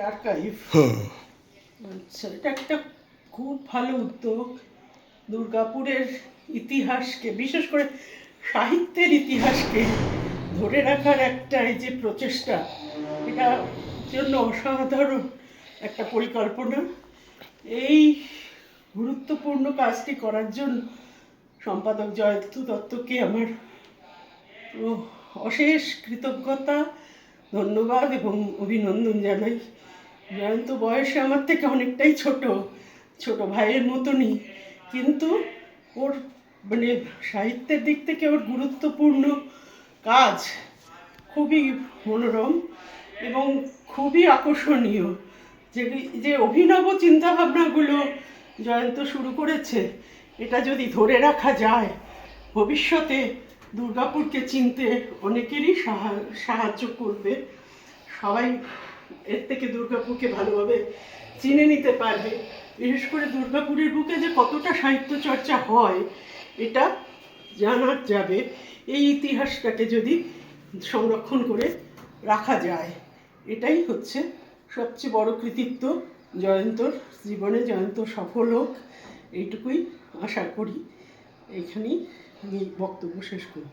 Archive আচ্ছা এটা একটা খুব ভালো উদ্যোগ। দুর্গাপুরের ইতিহাসকে বিশেষ করে সাহিত্যের ইতিহাসকে ধরে রাখার একটা এই যে প্রচেষ্টা এটা জন্য অসাধারণ একটা পরিকল্পনা। এই গুরুত্বপূর্ণ কাজটি করার জন্য সম্পাদক জয়ন্ত দত্তকে আমার অশেষ কৃতজ্ঞতা। ধন্যবাদ এবং অভিনন্দন জানাই। জয়ন্ত বয়সে আমার থেকে অনেকটাই ছোট ছোট ভাইয়ের মতনই। কিন্তু ওর মানে সাহিত্যের দিক থেকে ওর গুরুত্বপূর্ণ কাজ খুবই মনোরম এবং খুবই আকর্ষণীয়। যে যে অভিনব চিন্তাভাবনাগুলো জয়ন্ত শুরু করেছে, এটা যদি ধরে রাখা যায়, ভবিষ্যতে দুর্গাপুরকে চিনতে অনেকেরই সাহা- সাহায্য করবে। সবাই এর থেকে দুর্গাপুরকে ভালোভাবে চিনে নিতে পারবে। বিশেষ করে দুর্গাপুরের বুকে যে কতটা সাহিত্য চর্চা হয়, এটা জানা যাবে। এই ইতিহাসটাকে যদি সংরক্ষণ করে রাখা যায়, এটাই হচ্ছে সবচেয়ে বড় কৃতিত্ব। জয়ন্তর, জীবনে জয়ন্ত সফল হোক, এইটুকুই আশা করি। এইখানেই আমি বক্তব্য শেষ করি